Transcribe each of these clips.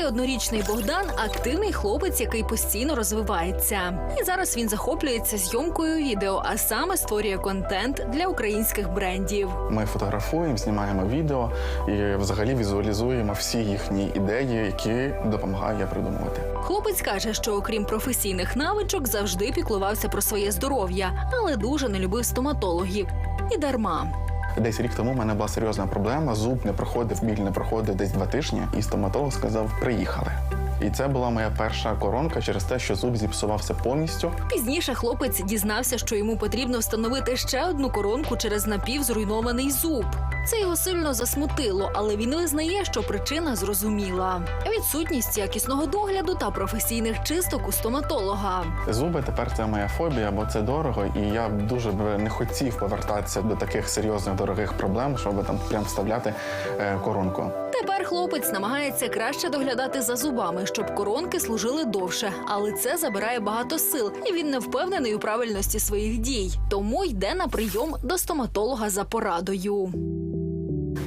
31-річний Богдан активний хлопець, який постійно розвивається. І зараз він захоплюється зйомкою відео, а саме створює контент для українських брендів. Ми фотографуємо, знімаємо відео і взагалі візуалізуємо всі їхні ідеї, які допомагаю я придумувати. Хлопець каже, що окрім професійних навичок, завжди піклувався про своє здоров'я, але дуже не любив стоматологів. І дарма. Десь рік тому в мене була серйозна проблема. Зуб не проходив, біль не проходив десь два тижні, і стоматолог сказав: приїхали. І це була моя перша коронка через те, що зуб зіпсувався повністю. Пізніше хлопець дізнався, що йому потрібно встановити ще одну коронку через напівзруйнований зуб. Це його сильно засмутило, але він визнає, що причина зрозуміла: відсутність якісного догляду та професійних чисток у стоматолога. Зуби тепер це моя фобія, бо це дорого, і я б дуже б не хотів повертатися до таких серйозних дорогих проблем, щоб там прям вставляти е, коронку. Тепер хлопець намагається краще доглядати за зубами, щоб коронки служили довше, але це забирає багато сил, і він не впевнений у правильності своїх дій. Тому йде на прийом до стоматолога за порадою.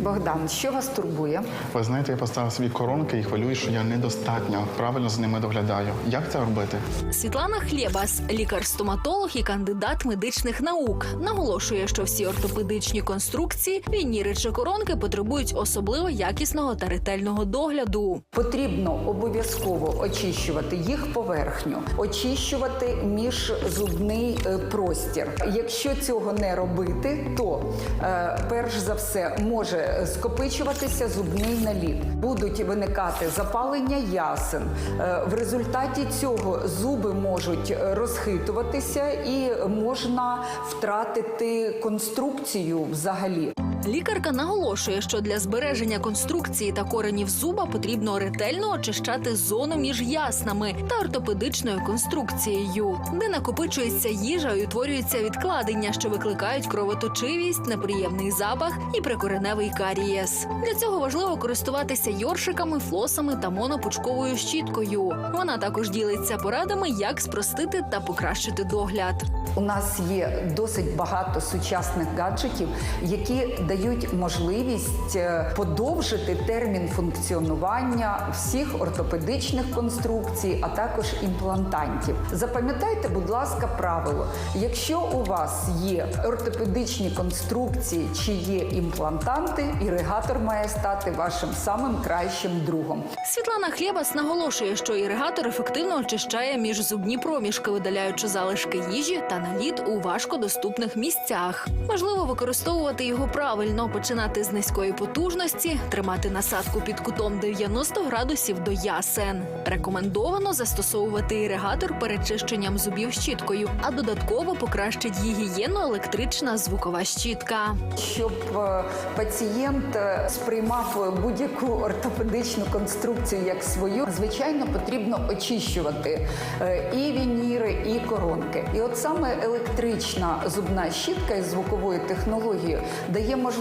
Богдан, що вас турбує? Ви знаєте, я поставив свої коронки і хвилюю, що я недостатньо правильно за ними доглядаю. Як це робити? Світлана Хлєбас, лікар-стоматолог і кандидат медичних наук, наголошує, що всі ортопедичні конструкції, вініри чи коронки потребують особливо якісного та ретельного догляду. Потрібно обов'язково очищувати їх поверхню, очищувати міжзубний е, простір. Якщо цього не робити, то е, перш за все може скопичуватися зубний наліт. Будуть виникати запалення ясен. Е, в результаті цього зуби можуть розхитуватися і можна втратити конструкцію взагалі. Лікарка наголошує, що для збереження конструкції та коренів зуба потрібно ретельно очищати зону між яснами та ортопедичною конструкцією, де накопичується їжа і утворюється відкладення, що викликають кровоточивість, неприємний запах і прикореневий карієс. Для цього важливо користуватися йоршиками, флосами та монопучковою щіткою. Вона також ділиться порадами, як спростити та покращити догляд. У нас є досить багато сучасних гаджетів, які дають можливість е, подовжити термін функціонування всіх ортопедичних конструкцій, а також імплантантів. Запам'ятайте, будь ласка, правило: якщо у вас є ортопедичні конструкції чи є імплантанти, іригатор має стати вашим самим кращим другом. Світлана Хлєбас наголошує, що іригатор ефективно очищає міжзубні проміжки, видаляючи залишки їжі та наліт у важкодоступних місцях. Важливо використовувати його правильно, починати з низької потужності, тримати насадку під кутом 90 градусів до ясен. Рекомендовано застосовувати іригатор перед чищенням зубів щіткою, а додатково покращить гігієну електрична звукова щітка. Щоб е, пацієнт е, сприймав будь-яку ортопедичну конструкцію як свою, звичайно, потрібно очищувати е, і вініри, і коронки. І от саме електрична зубна щітка із звуковою технологією дає можливість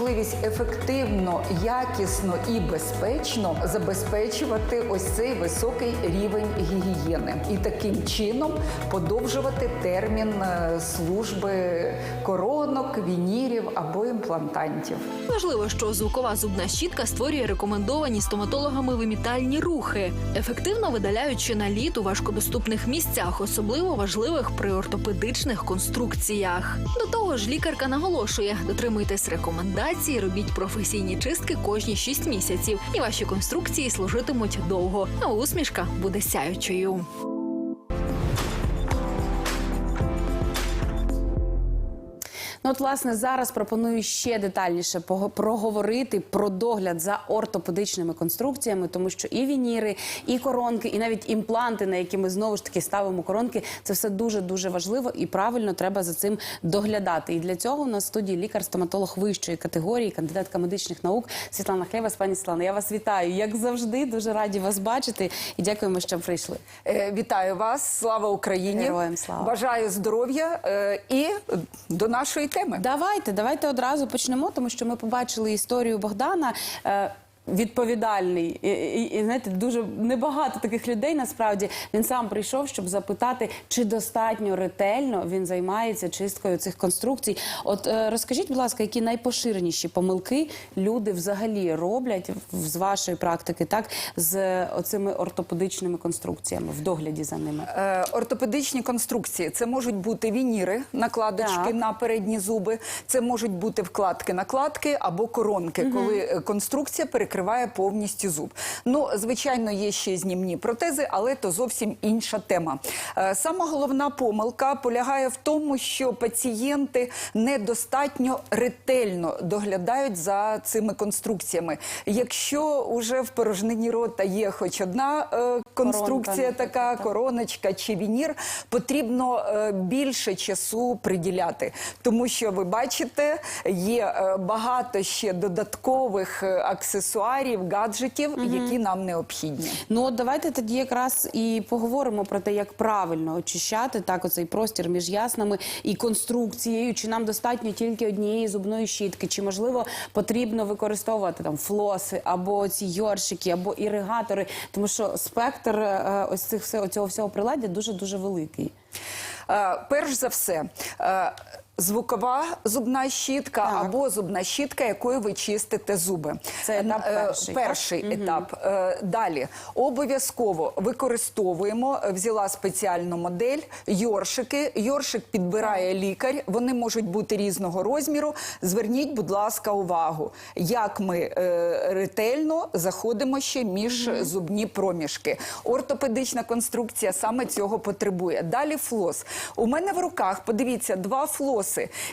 ефективно, якісно і безпечно забезпечувати ось цей високий рівень гігієни і таким чином подовжувати термін е, служби коронок, вінірів або імплантантів. Важливо, що звукова зубна щітка створює рекомендовані стоматологами вимітальні рухи, ефективно видаляючи наліт у важкодоступних місцях, особливо важливих при ортопедичних конструкціях. До того ж, лікарка наголошує: дотримуйтесь рекомендацій, робіть професійні чистки кожні 6 місяців, і ваші конструкції служитимуть довго, а усмішка буде сяючою. Ну, от, власне, зараз пропоную ще детальніше проговорити про догляд за ортопедичними конструкціями, тому що і вініри, і коронки, і навіть імпланти, на які ми знову ж таки ставимо коронки, це все дуже дуже важливо і правильно треба за цим доглядати. І для цього у нас в студії лікар-стоматолог вищої категорії, кандидатка медичних наук Світлана Хлєвас. Пані Світлана, я вас вітаю. Як завжди, дуже раді вас бачити і дякуємо, що прийшли. Е, Вітаю вас, слава Україні! Героям слава. Бажаю здоров'я е, і до нашої теми. Давайте, давайте одразу почнемо, тому що ми побачили історію Богдана. Відповідальний і, і, і знаєте, дуже небагато таких людей. Насправді він сам прийшов, щоб запитати, чи достатньо ретельно він займається чисткою цих конструкцій. От е, розкажіть, будь ласка, які найпоширеніші помилки люди взагалі роблять в- з вашої практики, так з оцими ортопедичними конструкціями в догляді за ними. Е, Ортопедичні конструкції це можуть бути вініри, накладочки Так. на передні зуби, це можуть бути вкладки, накладки або коронки, коли е, конструкція перекриває повністю зуб. Ну, звичайно, є ще знімні протези, але то зовсім інша тема. Е, Сама головна помилка полягає в тому, що пацієнти недостатньо ретельно доглядають за цими конструкціями. Якщо вже в порожнині рота є хоч одна е, конструкція, така так. короночка чи вінір, потрібно е, більше часу приділяти, тому що ви бачите, є е, багато ще додаткових е, аксесуарів, гаджетів, які нам необхідні. Ну от давайте тоді якраз і поговоримо про те, як правильно очищати так оцей простір між яснами і конструкцією. Чи нам достатньо тільки однієї зубної щітки, чи можливо потрібно використовувати там флоси або ці йоршики, або іригатори, тому що спектр е, ось цих цього всього приладдя дуже дуже великий. Е, Перш за все. Звукова зубна щітка Так. або зубна щітка, якою ви чистите зуби. Це етап Е, перший, так? перший етап. Е, Далі обов'язково використовуємо. е, Взяла спеціальну модель, йоршики. Йоршик підбирає лікар. Вони можуть бути різного розміру. Зверніть, будь ласка, увагу, як ми е, ретельно заходимо ще між зубні проміжки. Ортопедична конструкція саме цього потребує. Далі флос. У мене в руках, подивіться, два флоси.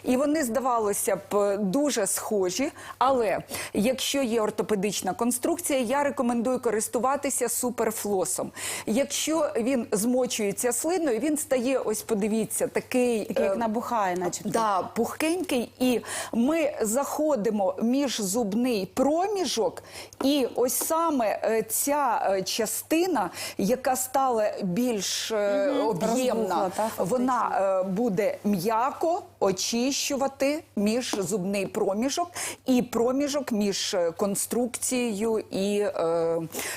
І вони, здавалося б, дуже схожі. Але якщо є ортопедична конструкція, я рекомендую користуватися суперфлосом. Якщо він змочується слиною, він стає, ось подивіться, такий. Такий як е, набухає, начебто. Да, пухкенький, і ми заходимо між зубний проміжок, і ось саме е, ця е, частина, яка стала більш е, об'ємна, вона е, буде м'яко очищувати між зубний проміжок і проміжок між е, конструкцією і е,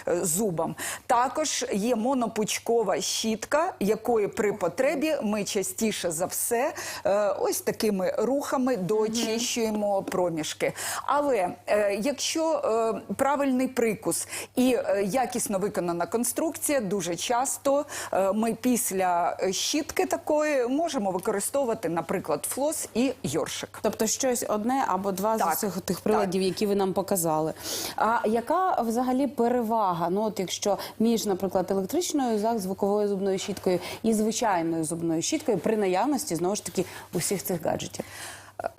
е, зубом. Також є монопучкова щітка, якої при потребі ми частіше за все е, ось такими рухами доочищуємо проміжки. Але е, якщо е, правильний прикус і е, якісно виконана конструкція, дуже часто е, ми після щітки такої можемо використовувати, наприклад, флос і йоршик. Тобто щось одне або два Так, з цих тих приладів, які ви нам показали. А яка взагалі перевага? Ну от якщо між, наприклад, електричною так, звуковою зубною щіткою і звичайною зубною щіткою при наявності знову ж таки усіх цих гаджетів?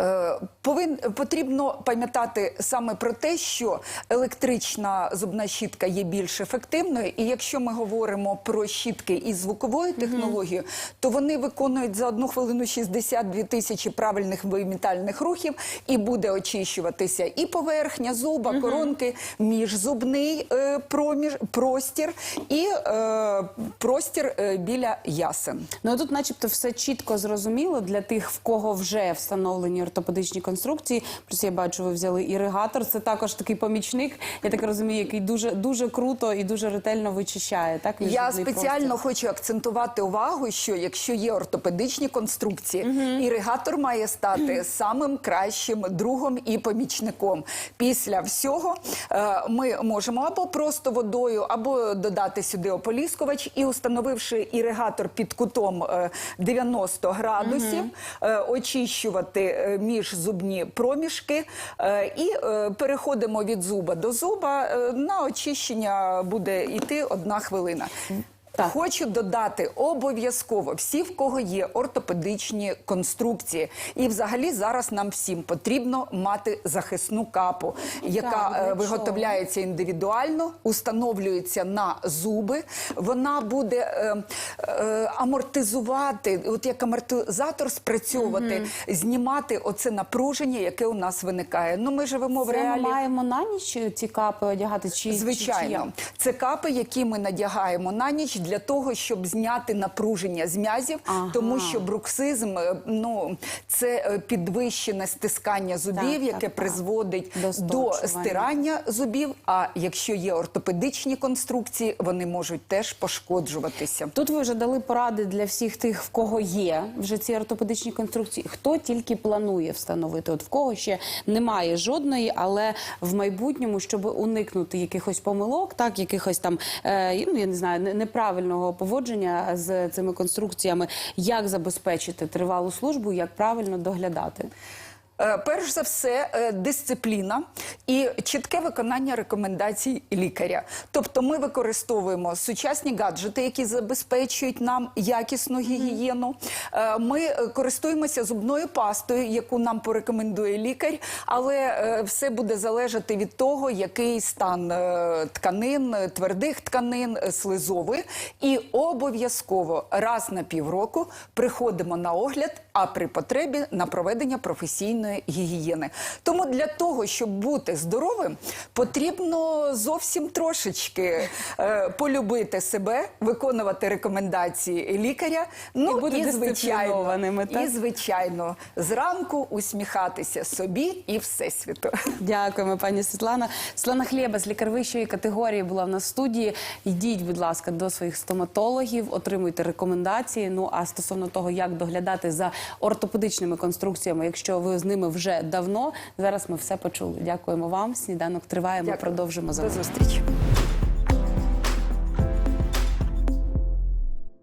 Е, Повин потрібно пам'ятати саме про те, що електрична зубна щітка є більш ефективною, і якщо ми говоримо про щітки із звуковою технологією, то вони виконують за одну хвилину 62 тисячі правильних вимітальних рухів, і буде очищуватися і поверхня зуба, коронки, міжзубний е, проміж, простір і е, простір е, біля ясен. Ну тут, начебто, все чітко зрозуміло для тих, в кого вже встановлені ортопедичні конструкції. Плюс я бачу, ви взяли іригатор. Це також такий помічник, я так розумію, який дуже дуже круто і дуже ретельно вичищає. Так Я спеціально простір. хочу акцентувати увагу, що якщо є ортопедичні конструкції, іригатор має стати самим кращим другом і помічником. Після всього е, ми можемо або просто водою, або додати сюди ополіскувач, і установивши іригатор під кутом е, 90 градусів, е, очищувати е, міжзубні проміжки е, і е, переходимо від зуба до зуба. Е, На очищення буде йти одна хвилина. Так. Хочу додати обов'язково всі, в кого є ортопедичні конструкції, і взагалі зараз нам всім потрібно мати захисну капу, яка Так, е, виготовляється індивідуально, установлюється на зуби. Вона буде е, е, амортизувати, от як амортизатор спрацьовувати, знімати оце напруження, яке у нас виникає. Ну ми живемо в Це ми маємо на ніч ці капи одягати чи чи- чи Звичайно, це капи, які ми надягаємо на ніч для того, щоб зняти напруження з м'язів, Ага. тому що бруксизм е, ну це е, підвищене стискання зубів, Так, яке так, так. призводить До до, стирання зубів. А якщо є ортопедичні конструкції, вони можуть теж пошкоджуватися. Тут ви вже дали поради для всіх тих, в кого є вже ці ортопедичні конструкції. Хто тільки планує встановити? От в кого ще немає жодної, але в майбутньому, щоб уникнути якихось помилок, так якихось там е, ну я не знаю, не- неправильного поводження з цими конструкціями, як забезпечити тривалу службу, як правильно доглядати. Е, Перш за все, е, дисципліна і чітке виконання рекомендацій лікаря. Тобто, ми використовуємо сучасні гаджети, які забезпечують нам якісну гігієну. Е, Ми користуємося зубною пастою, яку нам порекомендує лікар, але все буде залежати від того, який стан тканин, твердих тканин, е. І обов'язково раз на півроку приходимо на огляд, а при потребі на проведення професійної гігієни. Тому для того, щоб бути здоровим, потрібно зовсім трошечки е, полюбити себе, виконувати рекомендації лікаря. Ну І бути звичайно, так? і звичайно, зранку усміхатися собі і всесвіту. Дякуємо, пані Світлана. Світлана Хлєбас, лікар вищої категорії, була в нас в студії. Йдіть, будь ласка, до своїх стоматологів, отримуйте рекомендації. Ну а стосовно того, як доглядати за ортопедичними конструкціями, якщо ви з ними вже давно, зараз ми все почули. Дякуємо вам. Сніданок триває. Ми Дякую. продовжимо за зустріч.